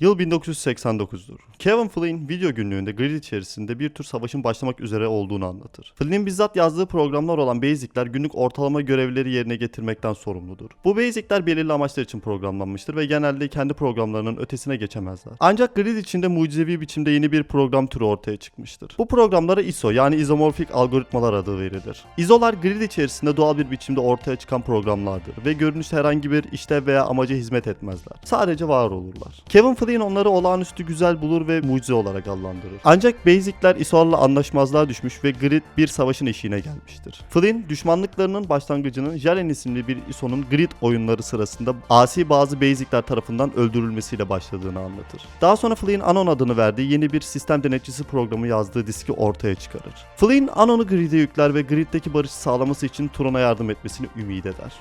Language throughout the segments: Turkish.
Yıl 1989'dur. Kevin Flynn video günlüğünde grid içerisinde bir tür savaşın başlamak üzere olduğunu anlatır. Flynn'in bizzat yazdığı programlar olan Basic'ler günlük ortalama görevleri yerine getirmekten sorumludur. Bu Basic'ler belirli amaçlar için programlanmıştır ve genelde kendi programlarının ötesine geçemezler. Ancak grid içinde mucizevi biçimde yeni bir program türü ortaya çıkmıştır. Bu programlara ISO yani izomorfik algoritmalar adı verilir. ISO'lar grid içerisinde doğal bir biçimde ortaya çıkan programlardır ve görünüşte herhangi bir işlev veya amaca hizmet etmezler. Sadece var olurlar. Kevin Flynn onları olağanüstü güzel bulur ve mucize olarak adlandırır. Ancak Basic'ler ISO'larla anlaşmazlığa düşmüş ve Grid bir savaşın eşiğine gelmiştir. Flynn düşmanlıklarının başlangıcının Jalen isimli bir ISO'nun Grid oyunları sırasında asi bazı Basic'ler tarafından öldürülmesiyle başladığını anlatır. Daha sonra Flynn Anon adını verdiği yeni bir sistem denetçisi programı yazdığı diski ortaya çıkarır. Flynn Anon'u Grid'e yükler ve Grid'deki barışı sağlaması için Tron'a yardım etmesini ümit eder.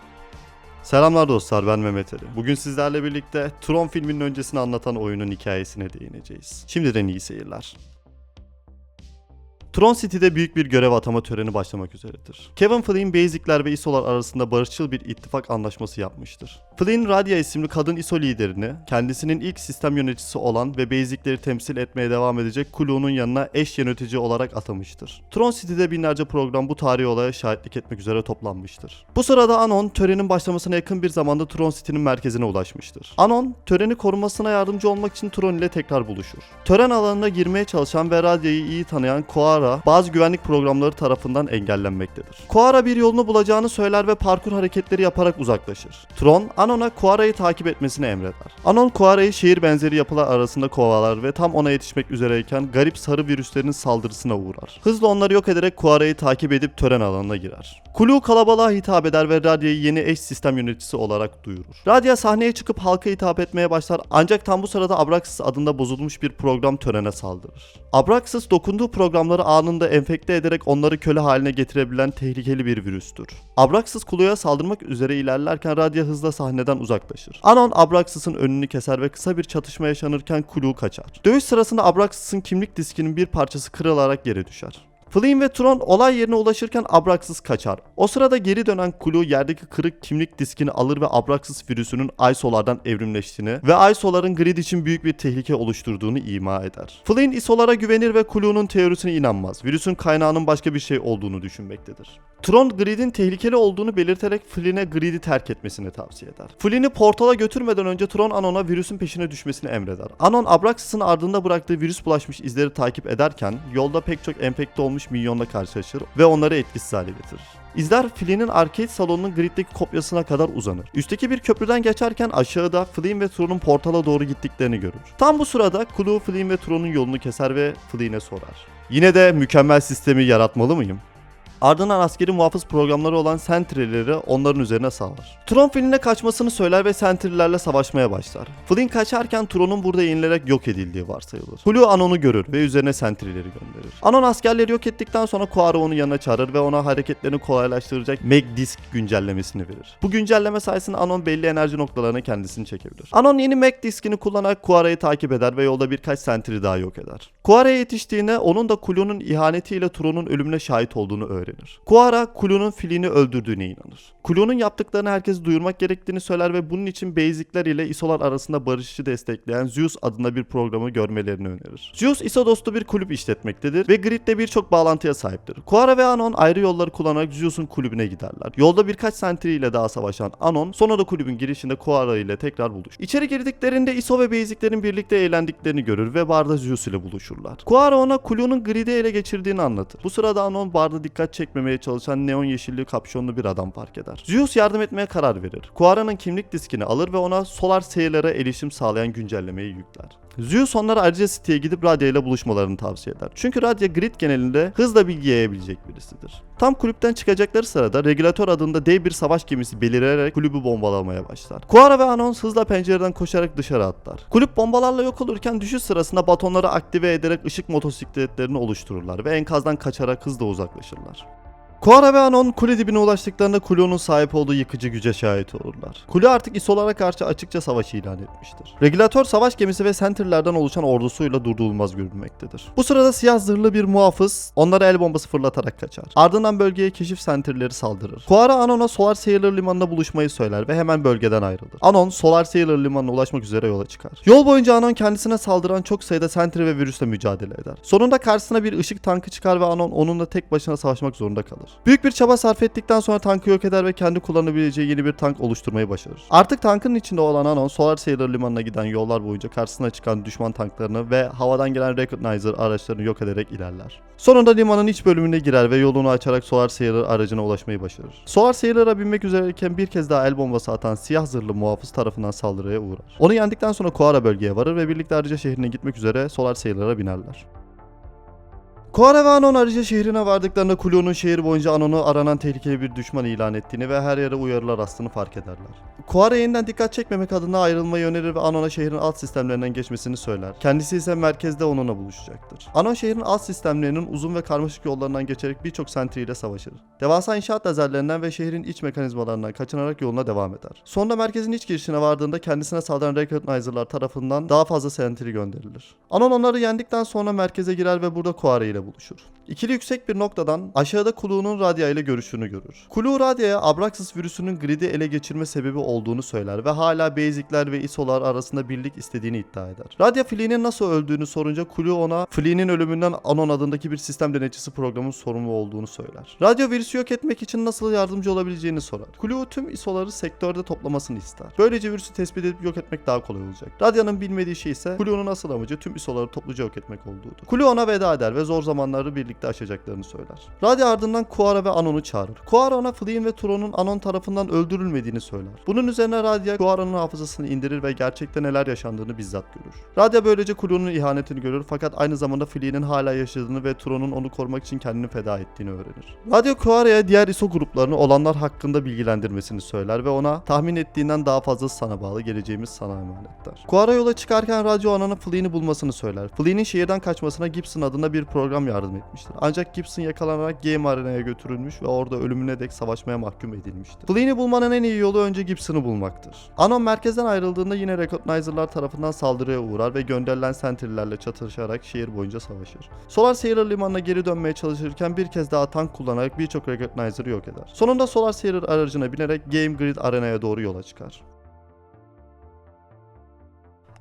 Selamlar dostlar ben Mehmet Ali. Bugün sizlerle birlikte Tron filminin öncesini anlatan oyunun hikayesine değineceğiz. Şimdiden iyi seyirler. Tron City'de büyük bir görev atama töreni başlamak üzeredir. Kevin Flynn Basic'ler ve ISO'lar arasında barışçıl bir ittifak anlaşması yapmıştır. Flynn, Radia isimli kadın ISO liderini, kendisinin ilk sistem yöneticisi olan ve Basic'leri temsil etmeye devam edecek Kulu'nun yanına eş yönetici olarak atamıştır. Tron City'de binlerce program bu tarihi olaya şahitlik etmek üzere toplanmıştır. Bu sırada Anon, törenin başlamasına yakın bir zamanda Tron City'nin merkezine ulaşmıştır. Anon, töreni korumasına yardımcı olmak için Tron ile tekrar buluşur. Tören alanına girmeye çalışan ve Radia'yı iyi tanıyan Koara, bazı güvenlik programları tarafından engellenmektedir. Koara bir yolunu bulacağını söyler ve parkur hareketleri yaparak uzaklaşır. Tron, Anon'a Koara'yı takip etmesini emreder. Anon Koara'yı şehir benzeri yapılar arasında kovalar ve tam ona yetişmek üzereyken garip sarı virüslerin saldırısına uğrar. Hızla onları yok ederek Koara'yı takip edip tören alanına girer. Kulu kalabalığa hitap eder ve Radia'yı yeni eş sistem yöneticisi olarak duyurur. Radia sahneye çıkıp halka hitap etmeye başlar ancak tam bu sırada Abraxas adında bozulmuş bir program törene saldırır. Abraxas dokunduğu programları anında enfekte ederek onları köle haline getirebilen tehlikeli bir virüstür. Abraxas Kulu'ya saldırmak üzere ilerlerken Radia hızla sahneden uzaklaşır. Anon Abraxas'ın önünü keser ve kısa bir çatışma yaşanırken Kulu kaçar. Dövüş sırasında Abraxas'ın kimlik diskinin bir parçası kırılarak yere düşer. Flynn ve Tron olay yerine ulaşırken Abraxas kaçar. O sırada geri dönen Kulu yerdeki kırık kimlik diskini alır ve Abraxas virüsünün ISO'lardan evrimleştiğini ve ISO'ların grid için büyük bir tehlike oluşturduğunu ima eder. Flynn ISO'lara güvenir ve Kulu'nun teorisine inanmaz. Virüsün kaynağının başka bir şey olduğunu düşünmektedir. Tron gridin tehlikeli olduğunu belirterek Flynn'e gridi terk etmesini tavsiye eder. Flynn'i portala götürmeden önce Tron Anon'a virüsün peşine düşmesini emreder. Anon Abraxas'ın ardında bıraktığı virüs bulaşmış izleri takip ederken yolda pek çok enfekte olmuş milyonla karşılaşır ve onları etkisiz hale getirir. İzler Flynn'in arcade salonunun griddeki kopyasına kadar uzanır. Üstteki bir köprüden geçerken aşağıda Flynn ve Tron'un portala doğru gittiklerini görür. Tam bu sırada Clue Flynn ve Tron'un yolunu keser ve Flynn'e sorar. Yine de mükemmel sistemi yaratmalı mıyım? Ardından askeri muhafız programları olan Sentry'leri onların üzerine salar. Tron Flynn'e kaçmasını söyler ve Sentry'lerle savaşmaya başlar. Flynn kaçarken Tron'un burada yenilerek yok edildiği varsayılır. Hulu Anon'u görür ve üzerine Sentry'leri gönderir. Anon askerleri yok ettikten sonra Koara onu yanına çağırır ve ona hareketlerini kolaylaştıracak Meg Disk güncellemesini verir. Bu güncelleme sayesinde Anon belli enerji noktalarına kendisini çekebilir. Anon yeni Meg Disk'ini kullanarak Koara'yı takip eder ve yolda birkaç Sentry daha yok eder. Koara'ya yetiştiğinde onun da Kulu'nun ihanetiyle Tron'un ölümüne şahit olduğunu öğrenir. Kuara Kulu'nun filini öldürdüğüne inanır. Kulu'nun yaptıklarını herkes duyurmak gerektiğini söyler ve bunun için Basic'ler ile ISO'lar arasında barışı destekleyen Zeus adında bir programı görmelerini önerir. Zeus ISO dostu bir kulüp işletmektedir ve Grid'de birçok bağlantıya sahiptir. Kuara ve Anon ayrı yolları kullanarak Zeus'un kulübüne giderler. Yolda birkaç Sentry ile daha savaşan Anon sonra da kulübün girişinde Kuara ile tekrar buluşur. İçeri girdiklerinde ISO ve Basic'lerin birlikte eğlendiklerini görür ve barda Zeus ile buluşurlar. Kuara ona Kulu'nun Grid'i ele geçirdiğini anlatır. Bu sırada Anon barda dikkat çekmemeye çalışan neon yeşilli kapşonlu bir adam fark eder. Zeus yardım etmeye karar verir. Kuara'nın kimlik diskini alır ve ona solar seyirlere erişim sağlayan güncellemeyi yükler. Zeus onlara ayrıca City'ye gidip Radia ile buluşmalarını tavsiye eder. Çünkü Radia grid genelinde hızla bilgi yayabilecek birisidir. Tam kulüpten çıkacakları sırada Regülatör adında dev bir savaş gemisi belirleyerek kulübü bombalamaya başlar. Kuara ve Anon hızla pencereden koşarak dışarı atlar. Kulüp bombalarla yok olurken düşüş sırasında batonları aktive ederek ışık motosikletlerini oluştururlar ve enkazdan kaçarak hızla uzaklaşırlar. Kuara ve Anon kule dibine ulaştıklarında Kuleo'nun sahip olduğu yıkıcı güce şahit olurlar. Kule artık İsolara karşı açıkça savaş ilan etmiştir. Regülatör savaş gemisi ve sentirlerden oluşan ordusuyla durdurulmaz görünmektedir. Bu sırada siyah zırhlı bir muhafız onlara el bombası fırlatarak kaçar. Ardından bölgeye keşif sentirleri saldırır. Kuara Anon'a Solar Sailor limanına buluşmayı söyler ve hemen bölgeden ayrılır. Anon Solar Sailor limanına ulaşmak üzere yola çıkar. Yol boyunca Anon kendisine saldıran çok sayıda sentir ve virüsle mücadele eder. Sonunda karşısına bir ışık tankı çıkar ve Anon onunla tek başına savaşmak zorunda kalır. Büyük bir çaba sarf ettikten sonra tankı yok eder ve kendi kullanabileceği yeni bir tank oluşturmayı başarır. Artık tankın içinde olan Anon Solar Sailor limanına giden yollar boyunca karşısına çıkan düşman tanklarını ve havadan gelen Recognizer araçlarını yok ederek ilerler. Sonunda limanın iç bölümüne girer ve yolunu açarak Solar Sailor aracına ulaşmayı başarır. Solar Sailor'a binmek üzereyken bir kez daha el bombası atan siyah zırhlı muhafız tarafından saldırıya uğrar. Onu yendikten sonra Koara bölgeye varır ve birlikte Arıca şehrine gitmek üzere Solar Sailor'a binerler. Koara ve Anon Arıca şehrine vardıklarında Kulo'nun şehir boyunca Anon'u aranan tehlikeli bir düşman ilan ettiğini ve her yere uyarılar astığını fark ederler. Koara yeniden dikkat çekmemek adına ayrılmayı önerir ve Anon'a şehrin alt sistemlerinden geçmesini söyler. Kendisi ise merkezde onunla buluşacaktır. Anon şehrin alt sistemlerinin uzun ve karmaşık yollarından geçerek birçok sentriyle savaşır. Devasa inşaat lazerlerinden ve şehrin iç mekanizmalarından kaçınarak yoluna devam eder. Sonra merkezin iç girişine vardığında kendisine saldıran Recognizer'lar tarafından daha fazla sentri gönderilir. Anon onları yendikten sonra merkeze girer ve burada Koara ile buluşur. İkili yüksek bir noktadan aşağıda Kulu'nun Radya ile görüştüğünü görür. Kulu Radya'ya Abraxas virüsünün gridi ele geçirme sebebi olduğunu söyler ve hala Basic'ler ve ISO'lar arasında birlik istediğini iddia eder. Radya Flea'nin nasıl öldüğünü sorunca Kulu ona Flea'nin ölümünden Anon adındaki bir sistem denetçisi programın sorumlu olduğunu söyler. Radyo virüsü yok etmek için nasıl yardımcı olabileceğini sorar. Kulu tüm ISO'ları sektörde toplamasını ister. Böylece virüsü tespit edip yok etmek daha kolay olacak. Radya'nın bilmediği şey ise Kulu'nun asıl amacı tüm ISO'ları topluca yok etmek olduğudur. Kulu ona veda eder ve zor zamanları birlikte aşacaklarını söyler. Radya ardından Kuara ve Anon'u çağırır. Kuara ona Flynn ve Turon'un Anon tarafından öldürülmediğini söyler. Bunun üzerine Radya Kuara'nın hafızasını indirir ve gerçekte neler yaşandığını bizzat görür. Radya böylece Kulu'nun ihanetini görür fakat aynı zamanda Flynn'in hala yaşadığını ve Turon'un onu korumak için kendini feda ettiğini öğrenir. Radya Kuara'ya diğer ISO gruplarını olanlar hakkında bilgilendirmesini söyler ve ona tahmin ettiğinden daha fazla sana bağlı geleceğimiz sana emanet der. Kuara yola çıkarken Radyo Anon'a Flynn'i bulmasını söyler. Flynn'in şehirden kaçmasına Gibson adında bir program yardım etmiştir. Ancak Gibson yakalanarak Game Arena'ya götürülmüş ve orada ölümüne dek savaşmaya mahkum edilmiştir. Flynn'i bulmanın en iyi yolu önce Gibson'ı bulmaktır. Anon merkezden ayrıldığında yine Recognizer'lar tarafından saldırıya uğrar ve gönderilen sentrilerle çatışarak şehir boyunca savaşır. Solar Sailor limanına geri dönmeye çalışırken bir kez daha tank kullanarak birçok Recognizer'ı yok eder. Sonunda Solar Sailor aracına binerek Game Grid Arena'ya doğru yola çıkar.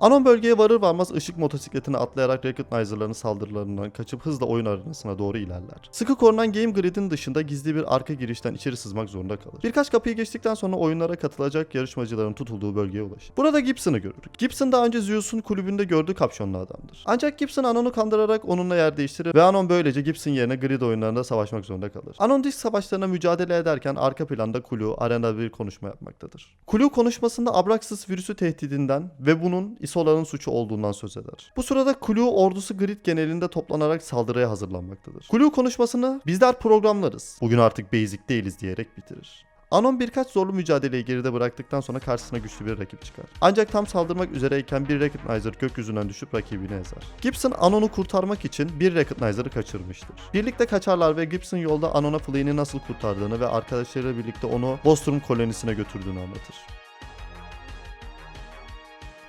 Anon bölgeye varır varmaz ışık motosikletine atlayarak Recognizer'ların saldırılarından kaçıp hızla oyun arenasına doğru ilerler. Sıkı korunan Game Grid'in dışında gizli bir arka girişten içeri sızmak zorunda kalır. Birkaç kapıyı geçtikten sonra oyunlara katılacak yarışmacıların tutulduğu bölgeye ulaşır. Burada Gibson'ı görür. Gibson daha önce Zeus'un kulübünde gördüğü kapşonlu adamdır. Ancak Gibson Anon'u kandırarak onunla yer değiştirir ve Anon böylece Gibson yerine Grid oyunlarında savaşmak zorunda kalır. Anon disk savaşlarına mücadele ederken arka planda Kulu arenada bir konuşma yapmaktadır. Kulu konuşmasında Abraxas virüsü tehdidinden ve bunun ISO'ların suçu olduğundan söz eder. Bu sırada Kulu ordusu Grid genelinde toplanarak saldırıya hazırlanmaktadır. Kulu konuşmasını bizler programlarız. Bugün artık basic değiliz diyerek bitirir. Anon birkaç zorlu mücadeleyi geride bıraktıktan sonra karşısına güçlü bir rakip çıkar. Ancak tam saldırmak üzereyken bir Recognizer gökyüzünden düşüp rakibini ezer. Gibson Anon'u kurtarmak için bir Recognizer'ı kaçırmıştır. Birlikte kaçarlar ve Gibson yolda Anon'a Flynn'i nasıl kurtardığını ve arkadaşlarıyla birlikte onu Bostrom kolonisine götürdüğünü anlatır.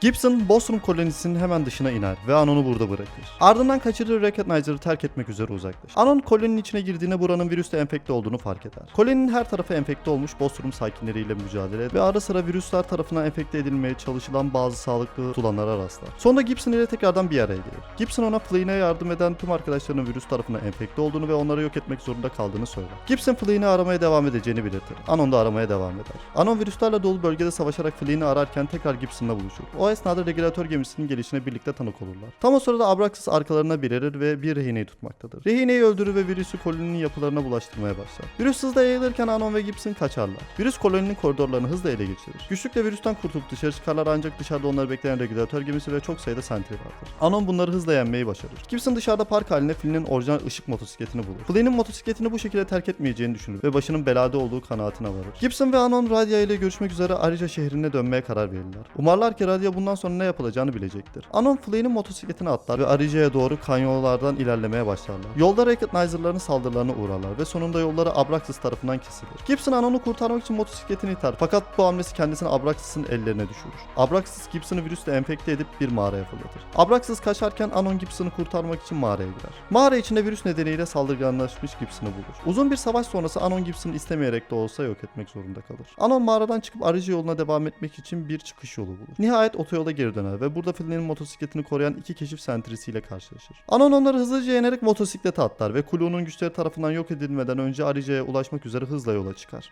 Gibson, Bostrom kolonisinin hemen dışına iner ve Anon'u burada bırakır. Ardından kaçırdığı Recognizer'ı terk etmek üzere uzaklaşır. Anon koloninin içine girdiğinde buranın virüsle enfekte olduğunu fark eder. Koloninin her tarafı enfekte olmuş Bostrom sakinleriyle mücadele ve ara sıra virüsler tarafından enfekte edilmeye çalışılan bazı sağlıklı tutulanlara rastlar. Sonra Gibson ile tekrardan bir araya gelir. Gibson ona Flynn'e yardım eden tüm arkadaşlarının virüs tarafından enfekte olduğunu ve onları yok etmek zorunda kaldığını söyler. Gibson Flynn'i aramaya devam edeceğini belirtir. Anon da aramaya devam eder. Anon virüslerle dolu bölgede savaşarak Flynn'i ararken tekrar Gibson'la buluşur. O esnada regülatör gemisinin gelişine birlikte tanık olurlar. Tam o sırada Abraxas arkalarına belirir ve bir rehineyi tutmaktadır. Rehineyi öldürür ve virüsü koloninin yapılarına bulaştırmaya başlar. Virüs hızla yayılırken Anon ve Gibson kaçarlar. Virüs koloninin koridorlarını hızla ele geçirir. Güçlükle virüsten kurtulup dışarı çıkarlar ancak dışarıda onları bekleyen regülatör gemisi ve çok sayıda sentry vardır. Anon bunları hızla yenmeyi başarır. Gibson dışarıda park halinde Flynn'in orijinal ışık motosikletini bulur. Flynn'in motosikletini bu şekilde terk etmeyeceğini düşünür ve başının belada olduğu kanaatine varır. Gibson ve Anon Radia ile görüşmek üzere Arija şehrine dönmeye karar verirler. Umarlar ki Radia bunun bundan sonra ne yapılacağını bilecektir. Anon Flea'nın motosikletine atlar ve Arice'ye doğru kanyonlardan ilerlemeye başlarlar. Yolda Recognizer'ların saldırılarına uğrarlar ve sonunda yolları Abraxas tarafından kesilir. Gibson Anon'u kurtarmak için motosikletini iter fakat bu hamlesi kendisini Abraxas'ın ellerine düşürür. Abraxas Gibson'ı virüsle enfekte edip bir mağaraya fırlatır. Abraxas kaçarken Anon Gibson'ı kurtarmak için mağaraya girer. Mağara içinde virüs nedeniyle saldırganlaşmış Gibson'ı bulur. Uzun bir savaş sonrası Anon Gibson'ı istemeyerek de olsa yok etmek zorunda kalır. Anon mağaradan çıkıp aracı yoluna devam etmek için bir çıkış yolu bulur. Nihayet otoyola geri döner ve burada Flynn'in motosikletini koruyan iki keşif sentrisiyle karşılaşır. Anon onları hızlıca yenerek motosiklete atlar ve Clu'nun güçleri tarafından yok edilmeden önce Arice'ye ulaşmak üzere hızla yola çıkar.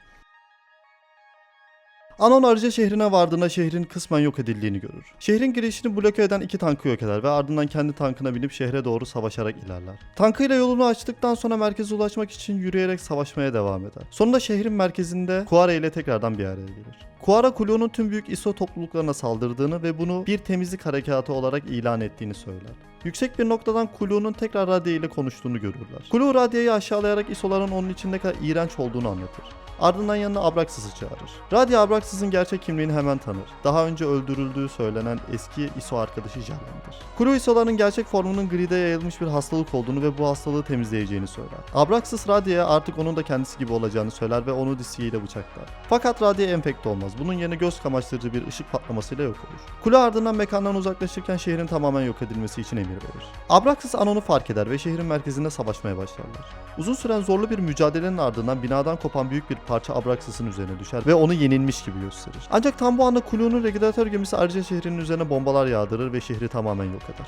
Anon Arice şehrine vardığında şehrin kısmen yok edildiğini görür. Şehrin girişini bloke eden iki tankı yok eder ve ardından kendi tankına binip şehre doğru savaşarak ilerler. Tankıyla yolunu açtıktan sonra merkeze ulaşmak için yürüyerek savaşmaya devam eder. Sonunda şehrin merkezinde Kuara ile tekrardan bir araya gelir. Kuara Kulo'nun tüm büyük ISO topluluklarına saldırdığını ve bunu bir temizlik harekatı olarak ilan ettiğini söyler. Yüksek bir noktadan Kulu'nun tekrar Radya ile konuştuğunu görürler. Kulu Radya'yı aşağılayarak ISO'ların onun için ne kadar iğrenç olduğunu anlatır. Ardından yanına Abraxas'ı çağırır. Radya Abraxas'ın gerçek kimliğini hemen tanır. Daha önce öldürüldüğü söylenen eski ISO arkadaşı Jalen'dir. Kulu ISO'ların gerçek formunun gride yayılmış bir hastalık olduğunu ve bu hastalığı temizleyeceğini söyler. Abraxas Radya'ya artık onun da kendisi gibi olacağını söyler ve onu disiyle bıçaklar. Fakat Radya enfekte olmaz. Bunun yerine göz kamaştırıcı bir ışık patlamasıyla yok olur. Kulu ardından mekandan uzaklaşırken şehrin tamamen yok edilmesi için emir verir. Abraxas Anon'u fark eder ve şehrin merkezinde savaşmaya başlarlar. Uzun süren zorlu bir mücadelenin ardından binadan kopan büyük bir parça Abraxas'ın üzerine düşer ve onu yenilmiş gibi gösterir. Ancak tam bu anda Kulu'nun regülatör gemisi Arca şehrinin üzerine bombalar yağdırır ve şehri tamamen yok eder.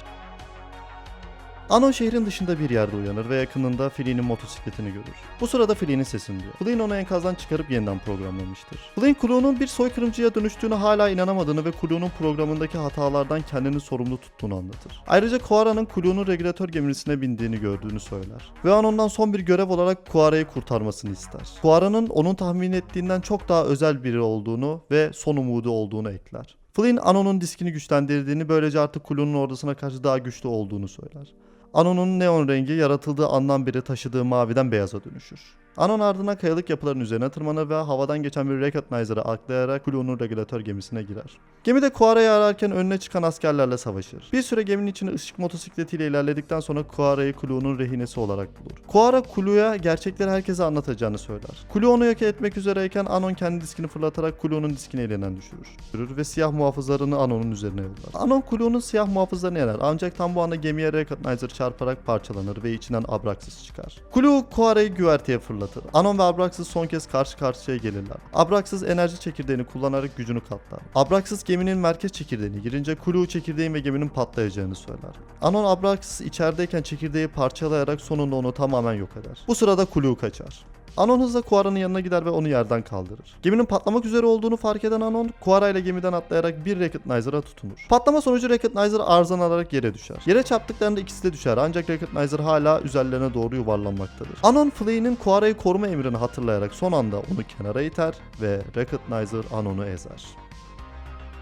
Anon şehrin dışında bir yerde uyanır ve yakınında Flea'nın motosikletini görür. Bu sırada Flea'nın sesini duyar. Flynn onu enkazdan çıkarıp yeniden programlamıştır. Flynn Clu'nun bir soykırımcıya dönüştüğünü hala inanamadığını ve Clu'nun programındaki hatalardan kendini sorumlu tuttuğunu anlatır. Ayrıca Kuara'nın Clu'nun regülatör gemisine bindiğini gördüğünü söyler. Ve Anon'dan son bir görev olarak Kuara'yı kurtarmasını ister. Kuara'nın onun tahmin ettiğinden çok daha özel biri olduğunu ve son umudu olduğunu ekler. Flynn Anon'un diskini güçlendirdiğini böylece artık Clu'nun ordusuna karşı daha güçlü olduğunu söyler. Anon'un neon rengi yaratıldığı andan beri taşıdığı maviden beyaza dönüşür. Anon ardından kayalık yapıların üzerine tırmanır ve havadan geçen bir Recognizer'ı atlayarak Clu'nun regülatör gemisine girer. Gemide Kuara'yı ararken önüne çıkan askerlerle savaşır. Bir süre geminin içine ışık motosikletiyle ilerledikten sonra Kuara'yı Clu'nun rehinesi olarak bulur. Kuara Clu'ya gerçekleri herkese anlatacağını söyler. Clu'yu onu yok etmek üzereyken Anon kendi diskini fırlatarak Clu'nun diskini elinden düşürür. Düşürür ve siyah muhafızlarını Anon'un üzerine yollar. Anon Clu'nun siyah muhafızlarını yener ancak tam bu anda gemiye Recognizer çarparak parçalanır ve içinden Abraxas çıkar. Clue Kuara'yı güverteye fırlatır. Anon ve Abraxas son kez karşı karşıya gelirler. Abraxas enerji çekirdeğini kullanarak gücünü katlar. Abraxas geminin merkez çekirdeğine girince Clue çekirdeğin ve geminin patlayacağını söyler. Anon Abraxas içerideyken çekirdeği parçalayarak sonunda onu tamamen yok eder. Bu sırada Clue kaçar. Anon hızla Kuara'nın yanına gider ve onu yerden kaldırır. Geminin patlamak üzere olduğunu fark eden Anon, Kuara ile gemiden atlayarak bir Recognizer'a tutunur. Patlama sonucu Recognizer arızan alarak yere düşer. Yere çarptıklarında ikisi de düşer ancak Recognizer hala üzerlerine doğru yuvarlanmaktadır. Anon Flea'nın Kuara'yı koruma emrini hatırlayarak son anda onu kenara iter ve Recognizer Anon'u ezer.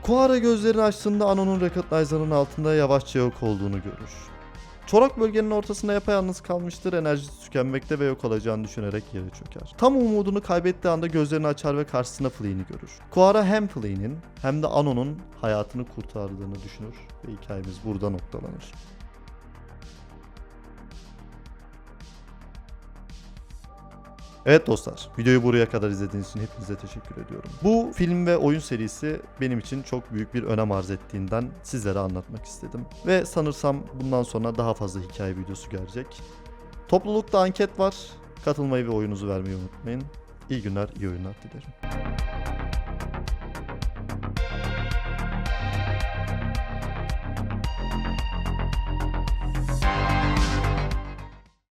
Kuara gözlerini açtığında Anon'un Recognizer'ın altında yavaşça yok olduğunu görür. Çorak bölgenin ortasında yapayalnız kalmıştır, enerjisi tükenmekte ve yok olacağını düşünerek yere çöker. Tam umudunu kaybettiği anda gözlerini açar ve karşısında Flea'ni görür. Kuara hem Flea'nin hem de Anon'un hayatını kurtardığını düşünür ve hikayemiz burada noktalanır. Evet dostlar, videoyu buraya kadar izlediğiniz için hepinize teşekkür ediyorum. Bu film ve oyun serisi benim için çok büyük bir önem arz ettiğinden sizlere anlatmak istedim. Ve sanırsam bundan sonra daha fazla hikaye videosu gelecek. Toplulukta anket var. Katılmayı ve oyunuzu vermeyi unutmayın. İyi günler, iyi oyunlar dilerim.